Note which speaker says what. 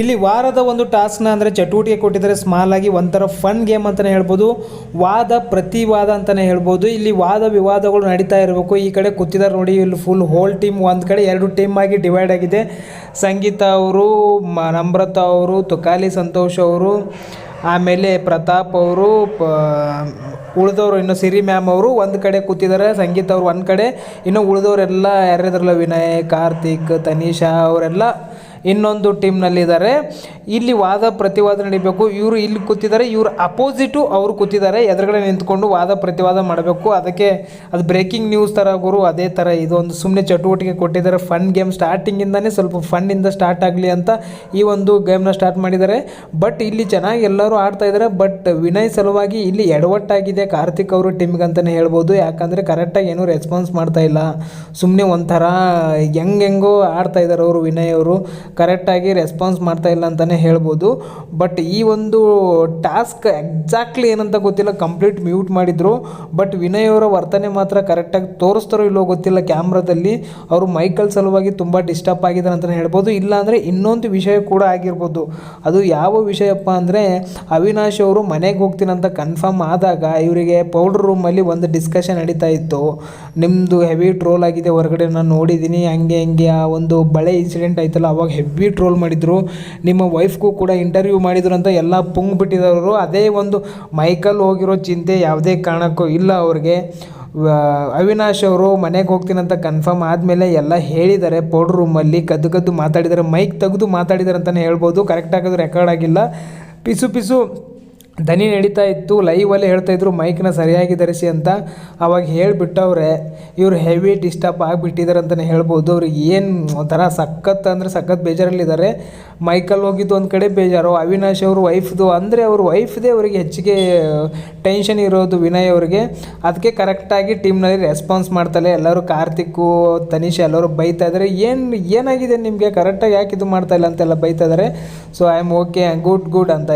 Speaker 1: ಇಲ್ಲಿ ವಾರದ ಒಂದು ಟಾಸ್ಕ್ನ ಅಂದರೆ ಚಟುವಟಿಕೆ ಕೊಟ್ಟಿದ್ದಾರೆ. ಸ್ಮಾಲ್ ಆಗಿ ಒಂಥರ ಫನ್ ಗೇಮ್ ಅಂತಲೇ ಹೇಳ್ಬೋದು. ವಾದ ಪ್ರತಿವಾದ ಅಂತಲೇ ಹೇಳ್ಬೋದು. ಇಲ್ಲಿ ವಾದ ವಿವಾದಗಳು ನಡೀತಾ ಇರಬೇಕು. ಈ ಕಡೆ ಕೂತಿದ್ದಾರೆ ನೋಡಿ, ಇಲ್ಲಿ ಫುಲ್ ಹೋಲ್ ಟೀಮ್ ಒಂದು ಕಡೆ ಎರಡು ಟೀಮ್ ಆಗಿ ಡಿವೈಡ್ ಆಗಿದೆ. ಸಂಗೀತ ಅವರು ನಮ್ರತಾ ಅವರು, ತುಕಾಲಿ ಸಂತೋಷ್ ಅವರು, ಆಮೇಲೆ ಪ್ರತಾಪ್ ಅವರು, ಪ, ಉಳಿದವರು ಇನ್ನು ಸಿರಿ ಮ್ಯಾಮ್ ಅವರು ಒಂದು ಕಡೆ ಕೂತಿದ್ದಾರೆ ಸಂಗೀತ ಅವರು ಒಂದು ಕಡೆ. ಇನ್ನು ಉಳಿದವರೆಲ್ಲ ಯಾರ್ಯಾದ್ರಲ್ಲ ವಿನಯ್, ಕಾರ್ತಿಕ್ ತನೀಶಾ ಅವರೆಲ್ಲ ಇನ್ನೊಂದು ಟೀಮ್ನಲ್ಲಿದ್ದಾರೆ ಇಲ್ಲಿ ವಾದ ಪ್ರತಿವಾದ ನಡಿಬೇಕು. ಇವರು ಇಲ್ಲಿ ಕೂತಿದ್ದಾರೆ, ಇವರು ಅಪೋಸಿಟು ಅವರು ಕೂತಿದ್ದಾರೆ. ಎದುರುಗಡೆ ನಿಂತ್ಕೊಂಡು ವಾದ ಪ್ರತಿವಾದ ಮಾಡಬೇಕು. ಅದಕ್ಕೆ ಅದು ಬ್ರೇಕಿಂಗ್ ನ್ಯೂಸ್ ಥರ ಗುರು, ಅದೇ ಥರ ಇದೊಂದು ಸುಮ್ಮನೆ ಚಟುವಟಿಕೆ ಕೊಟ್ಟಿದ್ದಾರೆ. ಫನ್ ಗೇಮ್ ಸ್ಟಾರ್ಟಿಂಗಿಂದನೇ ಸ್ವಲ್ಪ ಫನ್ನಿಂದ ಸ್ಟಾರ್ಟ್ ಆಗಲಿ ಅಂತ ಈ ಒಂದು ಗೇಮ್ನ ಸ್ಟಾರ್ಟ್ ಮಾಡಿದ್ದಾರೆ. ಬಟ್ ಇಲ್ಲಿ ಚೆನ್ನಾಗಿ ಎಲ್ಲರೂ ಆಡ್ತಾ ಇದ್ದಾರೆ. ಬಟ್ ವಿನಯ್ ಸಲುವಾಗಿ ಇಲ್ಲಿ ಎಡವಟ್ಟಾಗಿದೆ ಕಾರ್ತಿಕ್ ಅವರು ಟೀಮ್ಗೆ ಅಂತಲೇ ಹೇಳ್ಬೋದು. ಯಾಕಂದರೆ ಕರೆಕ್ಟಾಗಿ ಏನೂ ರೆಸ್ಪಾನ್ಸ್ ಮಾಡ್ತಾ ಇಲ್ಲ. ಸುಮ್ಮನೆ ಒಂಥರ ಹೆಂಗೆಂಗೋ ಆಡ್ತಾ ಇದ್ದಾರೆ ಅವರು ವಿನಯ್ ಅವರು. ಕರೆಕ್ಟಾಗಿ ರೆಸ್ಪಾನ್ಸ್ ಮಾಡ್ತಾ ಇಲ್ಲ ಅಂತಲೇ ಹೇಳ್ಬೋದು. ಬಟ್ ಈ ಒಂದು ಟಾಸ್ಕ್ ಎಕ್ಸಾಕ್ಟ್ಲಿ ಏನಂತ ಗೊತ್ತಿಲ್ಲ ಕಂಪ್ಲೀಟ್ ಮ್ಯೂಟ್ ಮಾಡಿದರು. ಬಟ್ ವಿನಯ್ ಅವರ ವರ್ತನೆ ಮಾತ್ರ ಕರೆಕ್ಟಾಗಿ ತೋರಿಸ್ತಾರೋ ಇಲ್ಲೋ ಗೊತ್ತಿಲ್ಲ ಕ್ಯಾಮ್ರಾದಲ್ಲಿ ಅವರು ಮೈಕಲ್ ಸಲುವಾಗಿ ತುಂಬ ಡಿಸ್ಟರ್ಬ್ ಆಗಿದ್ದಾರೆ ಅಂತಲೇ ಹೇಳ್ಬೋದು. ಇಲ್ಲಾಂದರೆ ಇನ್ನೊಂದು ವಿಷಯ ಕೂಡ ಆಗಿರ್ಬೋದು. ಅದು ಯಾವ ವಿಷಯಪ್ಪ ಅಂದರೆ, ಅವಿನಾಶ್ ಅವರು ಮನೆಗೆ ಹೋಗ್ತೀನಂತ ಕನ್ಫರ್ಮ್ ಆದಾಗ ಇವರಿಗೆ ಪೌಡ್ರ್ ರೂಮಲ್ಲಿ ಒಂದು ಡಿಸ್ಕಷನ್ ನಡೀತಾ ಇತ್ತು. ನಿಮ್ಮದು ಹೆವಿ ಟ್ರೋಲ್ ಆಗಿದೆ ಹೊರಗಡೆ ನಾನು ನೋಡಿದ್ದೀನಿ ಹಂಗೆ ಹಂಗೆ ಆ ಒಂದು ಬಳೆ ಇನ್ಸಿಡೆಂಟ್ ಆಯ್ತಲ್ಲ, ಅವಾಗ ಹೆವಿ ಟ್ರೋಲ್ ಮಾಡಿದರು. ನಿಮ್ಮ ವೈಫ್ಗೂ ಕೂಡ ಇಂಟರ್ವ್ಯೂ ಮಾಡಿದ್ರು ಅಂತ ಎಲ್ಲ ಪುಂಗ್ ಬಿಟ್ಟಿದವರು. ಅದೇ ಒಂದು ಮೈಕಲ್ ಹೋಗಿರೋ ಚಿಂತೆ ಯಾವುದೇ ಕಾರಣಕ್ಕೂ ಇಲ್ಲ ಅವ್ರಿಗೆ. ಅವಿನಾಶ್ ಅವರು ಮನೆಗೆ ಹೋಗ್ತೀನಂತ ಕನ್ಫರ್ಮ್ ಆದಮೇಲೆ ಎಲ್ಲ ಹೇಳಿದ್ದಾರೆ. ಪೌಡ್ರ್ ರೂಮಲ್ಲಿ ಕದ್ದು ಕದ್ದು ಮಾತಾಡಿದ್ದಾರೆ. ಮೈಕ್ ತೆಗೆದು ಮಾತಾಡಿದ್ದಾರೆ ಅಂತಲೇ ಹೇಳ್ಬೋದು. ಕರೆಕ್ಟಾಗಿ ಅದು ರೆಕಾರ್ಡ್ ಆಗಿಲ್ಲ. ಪಿಸು ಪಿಸು ದನಿ ನಡೀತಾ ಇತ್ತು ಲೈವಲ್ಲೇ ಹೇಳ್ತಾ ಇದ್ರು ಮೈಕ್ನ ಸರಿಯಾಗಿ ಧರಿಸಿ ಅಂತ ಅವಾಗ ಹೇಳಿಬಿಟ್ಟವ್ರೆ. ಇವರು ಹೆವಿ ಡಿಸ್ಟರ್ಬ್ ಆಗಿಬಿಟ್ಟಿದ್ದಾರೆ ಅಂತಲೇ ಹೇಳ್ಬೋದು. ಅವ್ರಿಗೆ ಏನು ಒಂಥರ ಸಖತ್ ಅಂದರೆ ಸಖತ್ ಬೇಜಾರಲ್ಲಿದ್ದಾರೆ. ಮೈಕಲ್ಲಿ ಹೋಗಿದ್ದು ಒಂದು ಕಡೆ ಬೇಜಾರು. ಅವಿನಾಶ್ ಅವರು ವೈಫ್ದು ಅಂದರೆ ಅವ್ರ ವೈಫ್ದೇ ಅವರಿಗೆ ಹೆಚ್ಚಿಗೆ ಟೆನ್ಷನ್ ಇರೋದು ವಿನಯ್ ಅವರಿಗೆ. ಅದಕ್ಕೆ ಕರೆಕ್ಟಾಗಿ ಟೀಮ್ನಲ್ಲಿ ರೆಸ್ಪಾನ್ಸ್ ಮಾಡ್ತಾರೆ ಎಲ್ಲರೂ ಕಾರ್ತಿಕ್ಕು ತನಿಷ್ ಎಲ್ಲರೂ ಬೈತಾ ಇದ್ದಾರೆ ಏನು, ಏನಾಗಿದೆ ನಿಮಗೆ? ಕರೆಕ್ಟಾಗಿ ಯಾಕೆ ಇದು ಮಾಡ್ತಾ ಇಲ್ಲ ಅಂತೆಲ್ಲ ಬೈತಾ ಇದ್ದಾರೆ so I am okay good good ಅಂತ